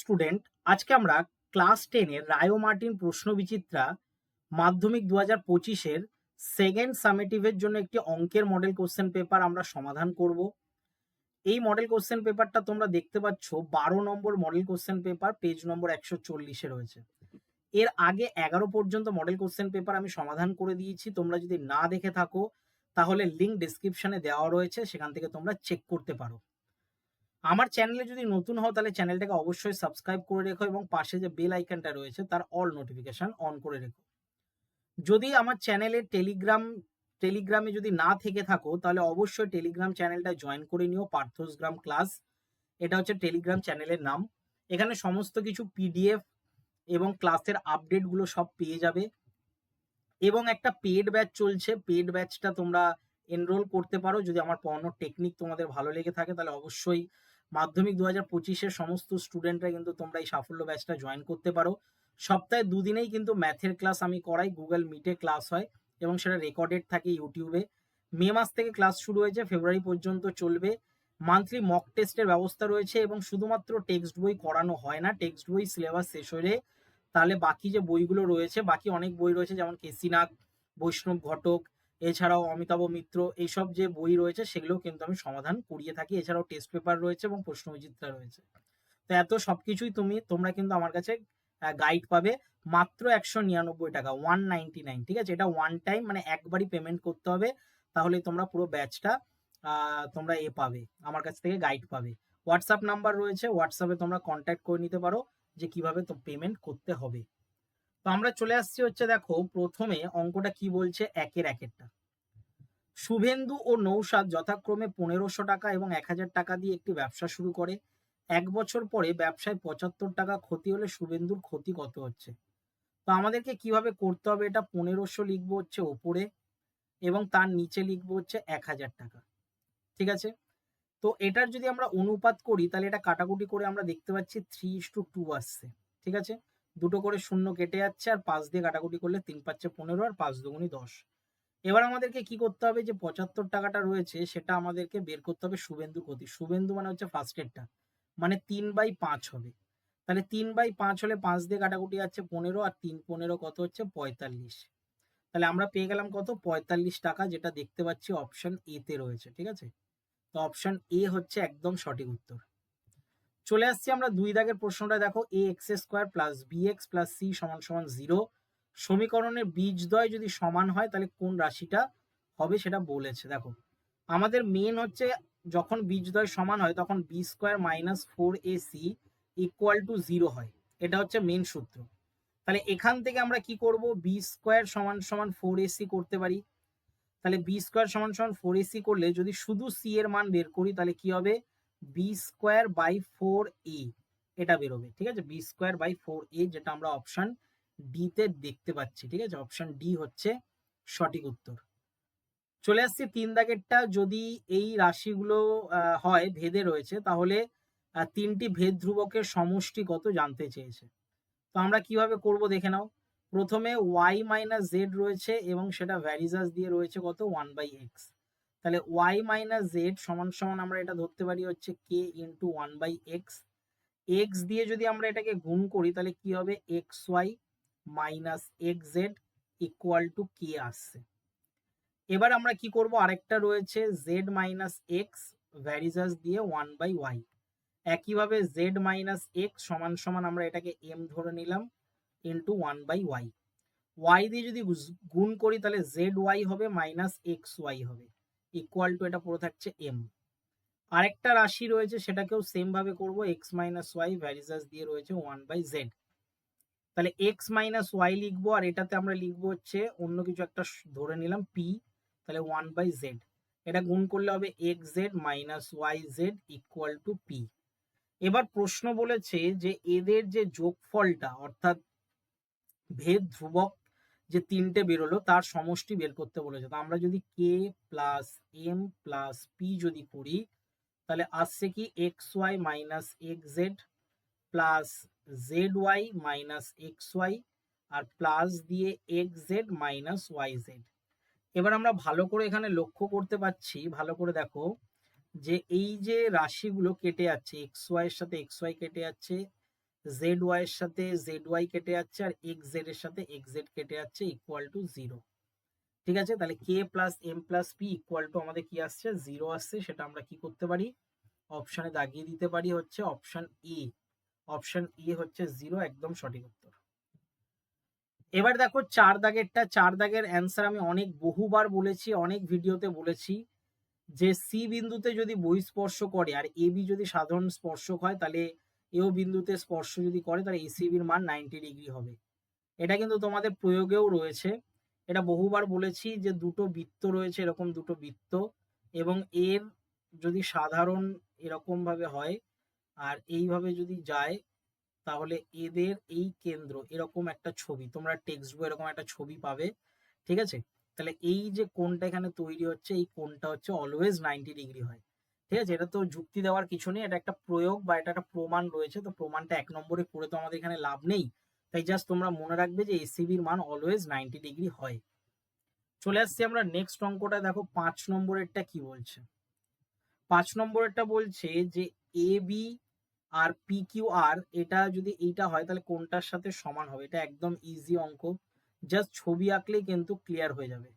Student আজকে আমরা class টেনের রায়ো মার্টিন প্রশ্ন বিচিত্রা মাধ্যমিক দু হাজার পঁচিশের সেকেন্ড সামেটিভের জন্য একটি অঙ্কের মডেল কোশ্চেন পেপার আমরা সমাধান করব। এই মডেল কোশ্চেন পেপারটা তোমরা দেখতে পাচ্ছ, বারো নম্বর মডেল কোশ্চেন পেপার পেজ নম্বর একশো চল্লিশে রয়েছে। এর আগে এগারো পর্যন্ত মডেল কোশ্চেন পেপার আমি সমাধান করে দিয়েছি, তোমরা যদি না দেখে থাকো, তাহলে লিঙ্ক ডিসক্রিপশনে দেওয়া রয়েছে, সেখান থেকে তোমরা চেক করতে পারো। আমার চ্যানেলে যদি নতুন হও, তাহলে চ্যানেলটাকে অবশ্যই সাবস্ক্রাইব করে রেখো এবং পাশে যে বেল আইকনটা রয়েছে, তার অল নোটিফিকেশন অন করে রেখো। যদি আমার চ্যানেলে টেলিগ্রাম টেলিগ্রামে যদি না থেকে থাকো, তাহলে অবশ্যই টেলিগ্রাম চ্যানেলটা জয়েন করে নিও, পার্থসগ্রাম ক্লাস এটা হচ্ছে টেলিগ্রাম চ্যানেলের নাম। এখানে সমস্ত কিছু পিডিএফ এবং ক্লাসের আপডেটগুলো সব পেয়ে যাবে। এবং একটা পেড ব্যাচ চলছে। পেড ব্যাচটা তোমরা এনরোল করতে পারো। যদি আমার পড়ানোর টেকনিক তোমাদের ভালো লেগে থাকে, তাহলে অবশ্যই মাধ্যমিক দু হাজার পঁচিশের সমস্ত স্টুডেন্টরা কিন্তু তোমরা এই সাফল্য ব্যাচটা জয়েন করতে পারো। সপ্তাহে দুদিনেই কিন্তু ম্যাথের ক্লাস আমি করাই গুগল মিটে ক্লাস হয় এবং সেটা রেকর্ডেড থাকে ইউটিউবে মে মাস থেকে ক্লাস শুরু হয়েছে ফেব্রুয়ারি পর্যন্ত চলবে। মান্থলি মক টেস্টের ব্যবস্থা রয়েছে এবং শুধুমাত্র টেক্সট বই করানো হয় না টেক্সট বই সিলেবাস শেষ হলে তাহলে বাকি যে বইগুলো রয়েছে, বাকি অনেক বই রয়েছে যেমন কেসিনাগ বৈষ্ণব ঘটক এছাড়াও অমিতাভ মিত্র, এইসব যে বই রয়েছে সেগুলো কিন্তু আমি সমাধান করিয়ে থাকি। এছাড়াও টেস্ট পেপার রয়েছে এবং প্রশ্নবিচিত্রা রয়েছে। তো এত সবকিছুই তুমি, তোমরা কিন্তু আমার কাছে গাইড পাবে মাত্র একশো নিরানব্বই টাকা ওয়ান নাইনটি নাইন ঠিক আছে? এটা ওয়ান টাইম মানে একবারই পেমেন্ট করতে হবে, তাহলে তোমরা পুরো ব্যাচটা তোমরা এ পাবে, আমার কাছ থেকে গাইড পাবে। হোয়াটসঅ্যাপ নাম্বার রয়েছে হোয়াটসঅ্যাপে তোমরা কন্ট্যাক্ট করে নিতে পারো যে কীভাবে তো পেমেন্ট করতে হবে। তো আমরা চলে আসছি হচ্ছে দেখো প্রথমে অঙ্কটা কি বলছে? একের একেরটা। শুভেন্দু ও নৌসাদ যথাক্রমে পনেরোশো টাকা এবং এক হাজার টাকা দিয়ে একটি ব্যবসা শুরু করে। এক বছর পরে ব্যবসায় পঁচাত্তর টাকা ক্ষতি হলে শুভেন্দুর ক্ষতি কত হচ্ছে? তো আমাদেরকে কীভাবে করতে হবে? এটা পনেরোশো লিখব হচ্ছে ওপরে এবং তার নিচে লিখব হচ্ছে এক হাজার টাকা। ঠিক আছে? তো এটার যদি আমরা অনুপাত করি, তাহলে এটা কাটাকুটি করে আমরা দেখতে পাচ্ছি থ্রি ইস টু টু আসছে। ঠিক আছে? দুটো করে শূন্য কেটে যাচ্ছে আর পাঁচ দিয়ে কাটাকুটি করলে তিন পাচ্ছে পনেরো আর পাঁচ দুগুনি দশ। এবার আমাদেরকে কি করতে হবে? যে পঁচাত্তর টাকাটা রয়েছে, সেটা আমাদেরকে বের করতে হবে শুভেন্দু ক্ষতি। শুভেন্দু মানে হচ্ছে ফার্স্টেরটা মানে তিন বাই পাঁচ হবে। তাহলে তিন বাই পাঁচ হলে পাঁচ দিয়ে কাটাকুটি যাচ্ছে পনেরো আর তিন পনেরো কত হচ্ছে? পঁয়তাল্লিশ। তাহলে আমরা পেয়ে গেলাম কত? পঁয়তাল্লিশ টাকা, যেটা দেখতে পাচ্ছি অপশন এতে রয়েছে, ঠিক আছে? তো অপশন এ হচ্ছে একদম সঠিক উত্তর। চলে আসছি আমরা দুই দাগের প্রশ্নটা দেখো A X square plus B X plus C সমান সমান জিরো সমীকরণের বীজদ্বয় যদি সমান হয়, তাহলে কোন রাশিটা হবে সেটা বলেছে। দেখো, আমাদের মেন হচ্ছে যখন বীজদ্বয় সমান হয়, তখন B square minus four A C equal to zero হয়। এটা হচ্ছে মেন সূত্র। তাহলে এখান থেকে আমরা কি করব? বি স্কোয়ার সমান সমান ফোর এসি করতে পারি। তাহলে বি স্কোয়ার সমান সমান ফোর এসি করলে যদি শুধু সি এর মান বের করি, তাহলে কি হবে? B square by four A এটা বেরোবে, ঠিক আছে? B square by four A যেটা আমরা অপশন ডি তে দেখতে পাচ্ছি, ঠিক আছে? অপশন ডি হচ্ছে সঠিক উত্তর। চলে আসছি তিন দাগেরটা, যদি এই রাশিগুলো হয়, ভেদে রয়েছে, তাহলে তিনটি ভেদ ধ্রুবকের সমষ্টি কত জানতে চেয়েছে? তো আমরা কীভাবে করব দেখে নাও। প্রথমে ওয়াই মাইনাস জেড রয়েছে এবং সেটা ভ্যারিজাস দিয়ে রয়েছে কত? ওয়ান বাই এক্স তাহলে ওয়াই মাইনাস জেড সমান সমান আমরা এটা ধরতে পারি হচ্ছে k into one by x x দিয়ে যদি আমরা এটাকে গুণ করি, তাহলে কি হবে? X y minus x z equal to k আসছে। এবার আমরা কি করব? আরেকটা রয়েছে z minus X varies as দিয়ে ওয়ান বাই ওয়াই একইভাবে জেড মাইনাস এক্স সমান সমান আমরা এটাকে এম ধরে নিলাম into one by y y দিয়ে যদি গুণ করি, তাহলে জেড ওয়াই হবে মাইনাস এক্স ওয়াই হবে। ইকুয়াল টু এটা পুরো থাকছে এম আরেকটা রাশি রয়েছে, সেটাকেও সেম ভাবে করব এক্স মাইনাস ওয়াই ভ্যারিজাস দিয়ে রয়েছে ওয়ান বাই জেড তাহলে এক্স মাইনাস ওয়াই লিখব, আর এটাতে আমরা লিখব হচ্ছে অন্য কিছু একটা ধরে নিলাম পি তাহলে ওয়ান বাই জেড এটা গুণ করলে হবে X Z minus Y Z equal to P এবার প্রশ্ন বলেছে যে এদের যে যোগফলটা, অর্থাৎ ভেদ ধ্রুবক যে তিনটে বেরোলো, তার সমষ্টি বের করতে বলেছে। তো আমরা যদি K plus M plus P যদি করি, তাহলে আসছে কি X Y minus X Z plus Z Y minus X Y আর প্লাস দিয়ে X Z minus Y Z এবার আমরা ভালো করে এখানে লক্ষ্য করতে পাচ্ছি ভালো করে দেখো, যে এই যে রাশিগুলো কেটে যাচ্ছে এক্স ওয়াই এর সাথে এক্স ওয়াই কেটে যাচ্ছে জেড ওয়াই এর সাথে জেড ওয়াই কেটে যাচ্ছে আর এক্স জেড এর সাথে এক্স জেড কেটে যাচ্ছে ইকুয়াল টু জিরো ঠিক আছে? তাহলে K plus M plus P equal to আমাদের কি আসছে? জিরো আসছে। সেটা আমরা কি করতে পারি? অপশানে দাগিয়ে দিতে পারি হচ্ছে অপশান এ অপশান এ হচ্ছে জিরো একদম সঠিক উত্তর। এবার দেখো চার দাগেরটা, চার দাগের অ্যান্সার আমি অনেক, বহুবার বলেছি, অনেক ভিডিওতে বলেছি যে সি বিন্দুতে যদি বহিঃস্পর্শ করে আর এ বি যদি সাধারণ স্পর্শক হয়, তাহলে এও বিন্দুতে স্পর্শ যদি করে, তাহলে এসিবির মান নাইনটি ডিগ্রি হবে। এটা কিন্তু তোমাদের প্রয়োগেও রয়েছে। এটা বহুবার বলেছি যে দুটো বৃত্ত রয়েছে, এরকম দুটো বৃত্ত, এবং এর যদি সাধারণ এরকম ভাবে হয়, আর এইভাবে যদি যায়, তাহলে এদের এই কেন্দ্র, এরকম একটা ছবি, তোমরা টেক্সট বই এরকম একটা ছবি পাবে, ঠিক আছে? তাহলে এই যে কোনটা এখানে তৈরি হচ্ছে, এই কোনটা হচ্ছে অলওয়েজ নাইনটি ডিগ্রি হয়। ঠিক আছে? এটা তো যুক্তি দেওয়ার কিছু নেই, এটা একটা প্রয়োগ বা এটা একটা প্রমাণ রয়েছে, তো প্রমাণটা এক নম্বরে করে তো আমাদের এখানে লাভ নেই। তাই জাস্ট তোমরা মনে রাখবে যে এসিবির মান অলওয়েজ নাইনটি ডিগ্রি হয়। চলে আসছি আমরা নেক্সট অঙ্কটা দেখো পাঁচ নম্বরেরটা কি বলছে? পাঁচ নম্বরেরটা বলছে যে A B R P Q R এটা যদি এইটা হয় তাহলে কোনটার সাথে সমান হবে? এটা একদম ইজি অঙ্ক। জাস্ট ছবি আঁকলেই কিন্তু ক্লিয়ার হয়ে যাবে।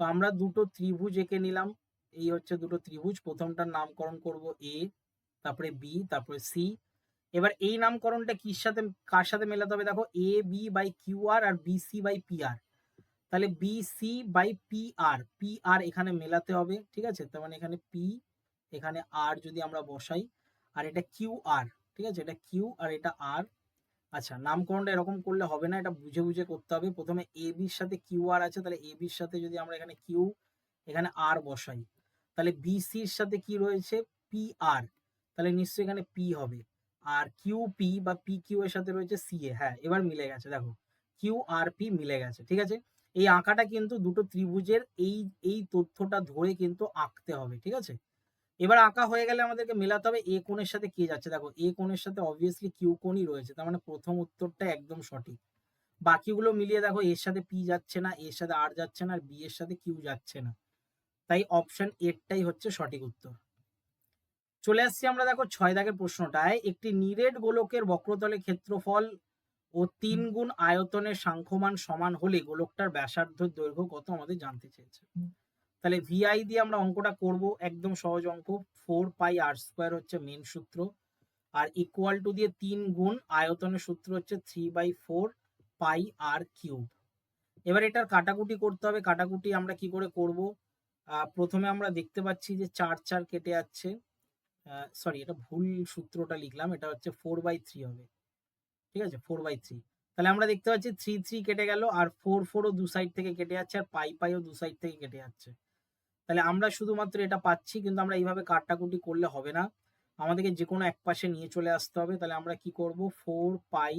তো আমরা দুটো ত্রিভুজ এঁকে নিলাম। এই হচ্ছে দুটো ত্রিভুজ। প্রথমটার নামকরণ করব এ তারপরে বি তারপরে সি এবার এই নামকরণটা কির সাথে, কার সাথে মেলাতে হবে? দেখো A B by Q R R B C by P R তাহলে B C by P R P R এখানে মেলাতে হবে, ঠিক আছে? তার মানে এখানে পি এখানে আর যদি আমরা বসাই, আর এটা কিউ আর ঠিক আছে? এটা কিউ আর এটা আর আচ্ছা নামকরণটা এরকম করলে হবে না, এটা বুঝে বুঝে করতে হবে। প্রথমে এ বির সাথে কিউ আর আছে, তাহলে এ বির সাথে যদি আমরা এখানে কিউ এখানে আর বসাই তাহলে বি সির সাথে কি রয়েছে? পি আর তাহলে নিশ্চয়ই এখানে পি হবে। আর কিউ পি বা পি কিউ এর সাথে রয়েছে সি এ হ্যাঁ এবার মিলে গেছে, দেখো। কিউ আর পি মিলে গেছে, ঠিক আছে? এই আঁকাটা কিন্তু দুটো ত্রিভুজের এই এই তথ্যটা ধরে কিন্তু আঁকতে হবে, ঠিক আছে? এবার আঁকা হয়ে গেলে আমাদেরকে মেলাতে হবে এ কোণের সাথে কে যাচ্ছে? দেখো এ কোণের সাথে অবভিয়াসলি কিউ কোণই রয়েছে, তার মানে প্রথম উত্তরটা একদম সঠিক। বাকিগুলো মিলিয়ে দেখো এর সাথে পি যাচ্ছে না এর সাথে আর যাচ্ছে না, আর বি এর সাথে কিউ যাচ্ছে না। তাই অপশন এরটাই হচ্ছে সঠিক উত্তর। চলে আসছি আমরা দেখো ছয় দাগের প্রশ্নটায়। একটি নিরেট গোলকের বক্রতলে ক্ষেত্রফল ও তিন গুণ আয়তনের সাংখ্যমান সমান হলে গোলকটার ব্যাসার্ধ দৈর্ঘ্য কত আমাদের জানতে চেয়েছে। তাহলে ভিআই দিয়ে আমরা অঙ্কটা করব একদম সহজ অঙ্ক। Four pi r square main main সূত্র। আর ইকুয়াল টু দিয়ে তিন গুণ আয়তনের সূত্র হচ্ছে three by four pi r cube এবার এটার কাটাকুটি করতে হবে। কাটাকুটি আমরা কি করে করব? প্রথমে আমরা দেখতে পাচ্ছি যে চার চার কেটে যাচ্ছে। সরি এটা ভুল সূত্রটা লিখলাম, এটা হচ্ছে ফোর বাই থ্রি হবে। ঠিক আছে? ফোর বাই থ্রি তাহলে আমরা দেখতে পাচ্ছি থ্রি থ্রি কেটে গেল, আর ফোর ফোরও দু সাইড থেকে কেটে যাচ্ছে, আর পাই পাইও দু সাইড থেকে কেটে যাচ্ছে। তাহলে আমরা শুধুমাত্র এটা পাচ্ছি, কিন্তু আমরা এইভাবে কাটাকুটি করলে হবে না। আমাদেরকে যে কোনো এক পাশে নিয়ে চলে আসতে হবে। তাহলে আমরা কি করব? ফোর পাই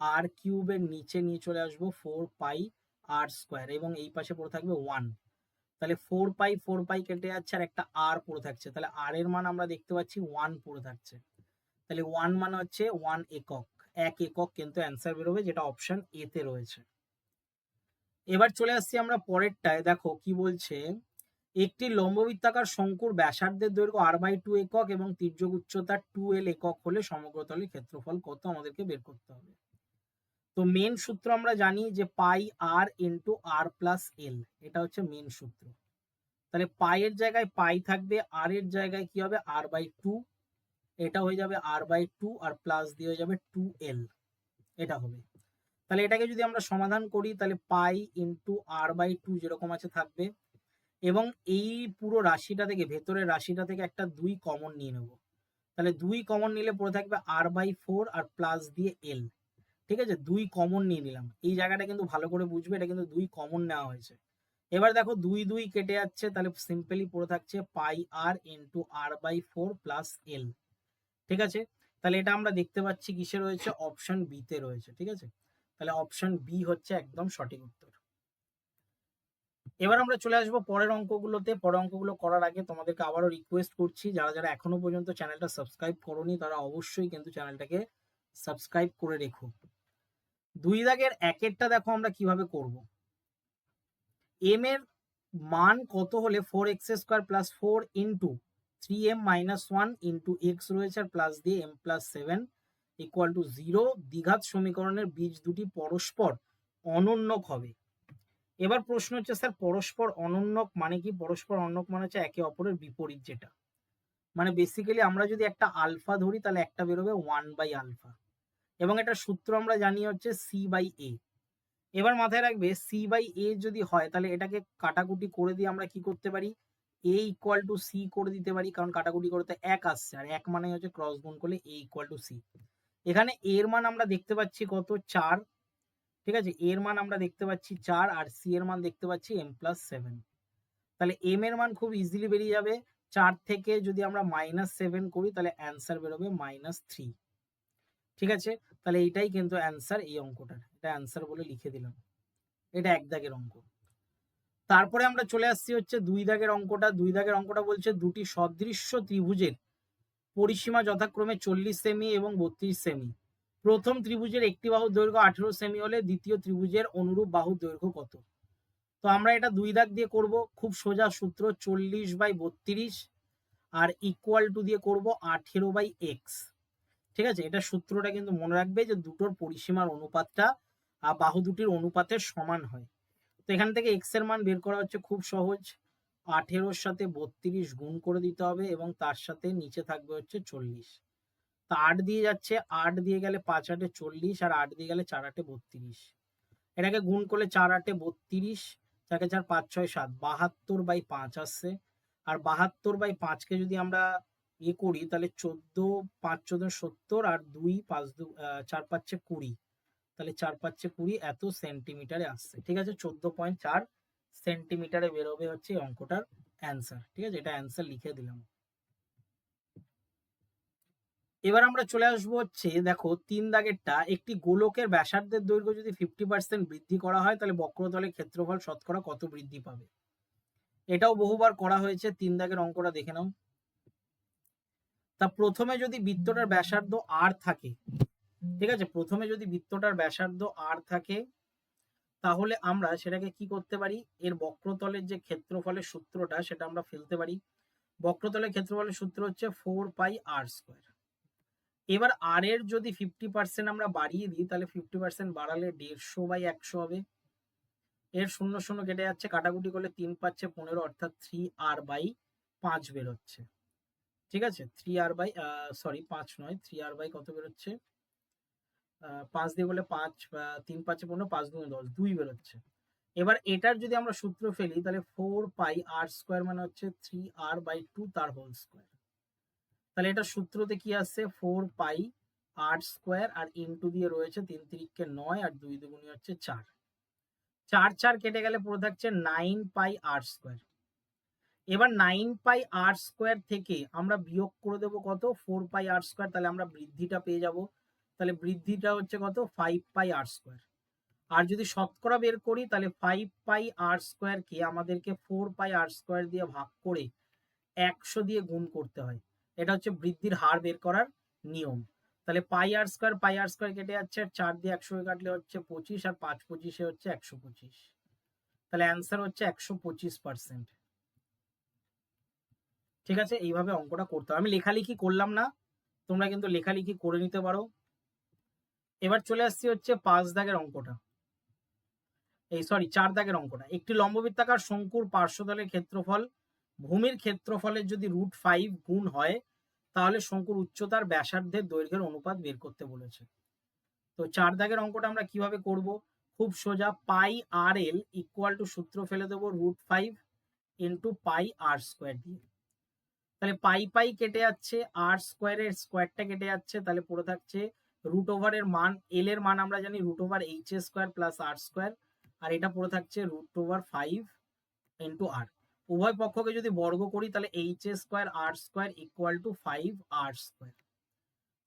আর কিউবের নিচে নিয়ে চলে আসব ফোর পাই আর স্কোয়ার এবং এই পাশে পড়ে থাকবে ওয়ান তাহলে ফোর পাই ফোর পাই কেটে যাচ্ছে আর একটা আর পড়ে থাকছে। তাহলে আর এর মান আমরা দেখতে পাচ্ছি ওয়ান পড়ে থাকছে। তাহলে ওয়ান মানে হচ্ছে ওয়ান একক। এক একক কিন্তু অ্যান্সার বেরোবে যেটা অপশন এতে রয়েছে। এবার চলে আসছি আমরা পরেরটায়। দেখো কি বলছে? একটি লম্ববৃত্তাকার শঙ্কুর ব্যাসার্ধের দৈর্ঘ্য আর বাই টু একক এবং তির্যক উচ্চতা টু এল একক হলে সমগ্রতলের ক্ষেত্রফল কত আমাদেরকে বের করতে হবে? তো মেন সূত্র আমরা জানি যে পাই আর ইন্টু আর প্লাস এল এটা হচ্ছে মেন সূত্র। তাহলে পাইয়ের জায়গায় পাই থাকবে আর এর জায়গায় কি হবে? আর বাই টু এটা হয়ে যাবে r by two r plus দিয়ে হয়ে যাবে টু এল এটা হবে। তাহলে এটাকে যদি আমরা সমাধান করি, তাহলে pi into r by two যেরকম আছে থাকবে। এবং এই পুরো রাশিটা থেকে, ভেতরের রাশিটা থেকে একটা দুই কমন নিয়ে নেব। তাহলে দুই কমন নিলে পড়ে থাকবে r by four r plus দিয়ে এল ঠিক আছে? দুই কমন নিয়ে নিলাম। এই জায়গাটা কিন্তু ভালো করে বুঝবে, এটা কিন্তু দুই কমন নেওয়া হয়েছে। এবার দেখো, দুই দুই কেটে যাচ্ছে, তাহলে সিম্পলি পড়ে থাকছে pi r into r by four plus l ঠিক আছে? তাহলে এটা আমরা দেখতে পাচ্ছি কিসে রয়েছে? অপশন বিতে রয়েছে, ঠিক আছে? তাহলে অপশন বি হচ্ছে একদম সঠিক উত্তর। এবার আমরা চলে আসব পরের অঙ্কগুলোতে। পরের অঙ্কগুলো করার আগে তোমাদেরকে আবারও রিকোয়েস্ট করছি, যারা যারা এখনও পর্যন্ত চ্যানেলটা সাবস্ক্রাইব করোনি, তারা অবশ্যই কিন্তু চ্যানেলটাকে সাবস্ক্রাইব করে রেখো। দুই দাগের একেরটা দেখো আমরা কীভাবে করব। এম এর মান কত হলে four x square plus four into three m minus one into x রয়েছে আর প্লাস দিয়ে m plus seven equal to zero দ্বিঘাত সমীকরণের বীজ দুটি পরস্পর অনন্যক হবে। এবার প্রশ্ন হচ্ছে, স্যার, পরস্পর অনন্যক মানে কি? পরস্পর অনন্যক মানে হচ্ছে একে অপরের বিপরীত যেটা। মানে বেসিক্যালি আমরা যদি একটা আলফা ধরি, তাহলে একটা বেরোবে ওয়ান বাই আলফা। এবং এটা সূত্র আমরা জানি হচ্ছে সি বাই এ এবার মাথায় রাখবে সি বাই এ যদি হয়, তাহলে এটাকে কাটাকুটি করে দিয়ে আমরা কি করতে পারি? এ ইকুয়াল টু সি করে দিতে পারি, কারণ কাটাকুটি করতে এক আসছে, আর এক মানে হচ্ছে ক্রস গুণ করলে এ ইকুয়াল টু সি এখানে এর মান আমরা দেখতে পাচ্ছি কত? চার। ঠিক আছে? এর মান আমরা দেখতে পাচ্ছি চার, আর সি এর মান দেখতে পাচ্ছি এম প্লাস সেভেন তাহলে এম এর মান খুব ইজিলি বেরিয়ে যাবে। চার থেকে যদি আমরা মাইনাস সেভেন করি, তাহলে অ্যান্সার বেরোবে মাইনাস থ্রি ঠিক আছে? তাহলে এইটাই কিন্তু অ্যান্সার এই অঙ্কটার। এটা অ্যান্সার বলে লিখে দিলাম। এটা এক দাগের অঙ্ক। তারপরে আমরা চলে আসছি হচ্ছে দুই দাগের অঙ্কটা। দুই দাগের অঙ্কটা বলছে দুটি সদৃশ্য ত্রিভুজের পরিসীমা যথাক্রমে চল্লিশ সেমি এবং বত্রিশ সেমি। প্রথম ত্রিভুজের একটি বাহু দৈর্ঘ্য আঠেরো সেমি হলে দ্বিতীয় ত্রিভুজের অনুরূপ বাহু দৈর্ঘ্য কত? তো আমরা এটা দুই দাগ দিয়ে করব। খুব সোজা সূত্র চল্লিশ বাই বত্রিশ আর ইকুয়াল টু দিয়ে করব আঠেরো বাই এক্স ঠিক আছে? এটা সূত্রটা কিন্তু মনে রাখবে যে দুটোর পরিসীমার অনুপাতটা বাহু দুটির অনুপাতের সমান হয়। তো এখান থেকে এক্সের মান বের করা হচ্ছে খুব সহজ। আঠেরোর সাথে বত্রিশ গুণ করে দিতে হবে এবং তার সাথে নিচে থাকবে হচ্ছে চল্লিশ। তা আট দিয়ে যাচ্ছে, আট দিয়ে গেলে পাঁচ আটে চল্লিশ আর আট দিয়ে গেলে চার আটে বত্রিশ। এটাকে গুণ করলে চার আটে বত্রিশ চারকে চার পাঁচ ছয় সাত, বাহাত্তর বাই পাঁচ আসছে। আর বাহাত্তর বাই পাঁচকে যদি আমরা ইয়ে করি তাহলে চোদ্দ, পাঁচ চোদ্দ সত্তর আর দুই পাঁচ দু চার পাঁচে কুড়ি। তাহলে চার পাঁচে কুড়ি এত সেন্টিমিটারে আসছে। ঠিক আছে, চোদ্দ পয়েন্ট চার সেন্টিমিটারে বেরোবে হচ্ছে এই অঙ্কটার অ্যান্সার ঠিক আছে, এটা অ্যান্সার লিখে দিলাম। এবার আমরা চলে আসব হচ্ছে, দেখো, তিন দাগেরটা, একটি গোলকের ব্যাসার্ধের দৈর্ঘ্য যদি ফিফটি পার্সেন্ট বৃদ্ধি করা হয়, তাহলে বক্রতলের ক্ষেত্রফল শতকরা কত বৃদ্ধি পাবে? এটাও বহুবার করা হয়েছে, তিন দাগের অঙ্কটা দেখে নাও। তা প্রথমে যদি বৃত্তটার ব্যাসার্ধ আর থাকে, ঠিক আছে? প্রথমে যদি বৃত্তটার ব্যাসার্ধ আর থাকে, তাহলে আমরা সেটাকে কি করতে পারি? এর বক্রতলের যে ক্ষেত্রফলের সূত্রটা, সেটা আমরা ফেলতে পারি। বক্রতলের ক্ষেত্রফলের সূত্র হচ্ছে ফোর পাই আর স্কোয়ার এবার আর এর যদি ফিফটি পার্সেন্ট আমরা বাড়িয়ে দিই, তাহলে ফিফটি পার্সেন্ট বাড়ালে দেড়শো বাই একশো হবে। এর শূন্য শূন্য কেটে যাচ্ছে, কাটাকুটি করলে তিন পাচ্ছে পনেরো, অর্থাৎ থ্রি আর বাই পাঁচ বেরোচ্ছে। ঠিক আছে? থ্রি আর বাই সরি পাঁচ নয়। থ্রি আর বাই কত বেরোচ্ছে? পাঁচ দিয়ে বলে পাঁচ তিন পাঁচে পনেরো, পাঁচ দুই দশ, দুই বেরোচ্ছে। এবার এটার যদি আমরা সূত্র ফেলি, তাহলে ফোর পাই আর স্কোয়ার মানে হচ্ছে থ্রি আর বাই টু তার হোল স্কোয়ার তাহলে এটা সূত্রতে কি আসছে? ফোর পাই আর স্কোয়ার আর ইনটু দিয়ে রয়েছে তিন তিরিককে নয় আর দুই দুগুণি হচ্ছে চার। চার চার কেটে গেলে পড়ে থাকছে নাইন পাই আর স্কোয়ার এবার নাইন পাই আর স্কোয়ার থেকে আমরা বিয়োগ করে দেবো কত? ফোর পাই আর স্কোয়ার তাহলে আমরা বৃদ্ধিটা পেয়ে যাব। তাহলে বৃদ্ধিটা হচ্ছে কত? ফাইভ পাই আর স্কোয়ার আর যদি শতকরা বের করি, তাহলে ফাইভ পাই আর স্কোয়ারকে আমাদেরকে ফোর পাই আর স্কোয়ার দিয়ে ভাগ করে একশো দিয়ে গুণ করতে হয়। এটা হচ্ছে বৃদ্ধির হার বের করার নিয়ম। তাহলে পাই আর স্কোয়ার পাই আর স্কোয়ার কেটে যাচ্ছে, আর চার দিয়ে একশো কাটলে হচ্ছে পঁচিশ, আর পাঁচ পঁচিশে হচ্ছে একশো পঁচিশ। তাহলে অ্যান্সার হচ্ছে একশো পঁচিশ পার্সেন্ট ঠিক আছে? এইভাবে অঙ্কটা করতে হবে। আমি লেখালেখি করলাম না। তোমরা কিন্তু লেখালেখি করে নিতে পারো। এবার চলে আসছি হচ্ছে পাঁচ দাগের অঙ্কটা। এই সরি চার দাগের অঙ্কটা। একটি লম্ববৃত্তাকার শঙ্কুর পার্শ্বতলের ক্ষেত্রফল, ভূমির ক্ষেত্রফলের যদি রুট ফাইভ গুণ হয়, তাহলে শঙ্কুর উচ্চতার ব্যাসার্ধের দৈর্ঘ্যের অনুপাত বের করতে বলেছে। তো চার দাগের অঙ্কটা আমরা কীভাবে করব? খুব সোজা, পাই আর এল ইকুয়াল টু সূত্র ফেলে দেবো root five into pi r square দিয়ে। তাহলে পাই পাই কেটে যাচ্ছে আর স্কোয়ারের স্কোয়ারটা কেটে যাচ্ছে, তাহলে পড়ে থাকছে রুট ওভারের মান এল এর মান আমরা জানি root over h square plus r square আর এটা পড়ে থাকছে root over five into r উভয় পক্ষকে যদি বর্গ করি, তাহলে h square r square equal to five r square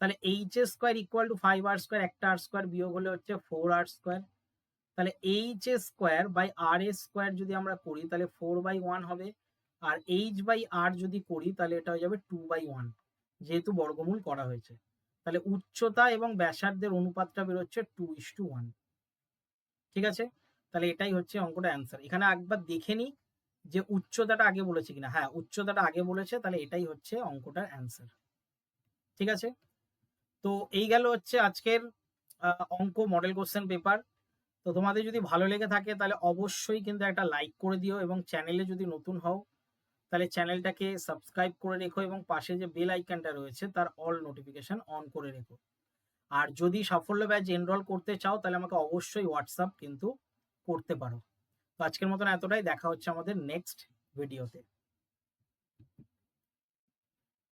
তাহলে h square equal to five r square একটা আর স্কোয়ার বিয়োগ হলে হচ্ছে ফোর আর স্কোয়ার তাহলে h square by R A square যদি আমরা করি, তাহলে ফোর বাই ওয়ান হবে আর এইচ বাই আর যদি করি, তাহলে এটা হয়ে যাবে টু বাই ওয়ান যেহেতু বর্গমূল করা হয়েছে। তাহলে উচ্চতা এবং ব্যাসার্ধের অনুপাতটা বেরোচ্ছে টু ইস টু ওয়ান ঠিক আছে? তাহলে এটাই হচ্ছে অঙ্কটা অ্যান্সার এখানে একবার দেখে নি যে উচ্চতাটা আগে বলেছে কিনা। হ্যাঁ উচ্চতাটা আগে বলেছে, তাহলে এটাই হচ্ছে অঙ্কটার অ্যান্সার ঠিক আছে? তো এই গেল হচ্ছে আজকের অঙ্ক মডেল কোশ্চেন পেপার তো তোমাদের যদি ভালো লেগে থাকে, তাহলে অবশ্যই কিন্তু একটা লাইক করে দিও এবং চ্যানেলে যদি নতুন হও তাহলে চ্যানেলটাকে সাবস্ক্রাইব করে রেখো এবং পাশে যে বেল আইকনটা রয়েছে, তার অল নোটিফিকেশন অন করে রেখো। আর যদি সাফল্য ব্যাচ এনরোল করতে চাও, তাহলে আমাকে অবশ্যই হোয়াটসঅ্যাপ কিন্তু করতে পারো। তো আজকের মতন এতটাই। দেখা হচ্ছে আমাদের নেক্সট ভিডিওতে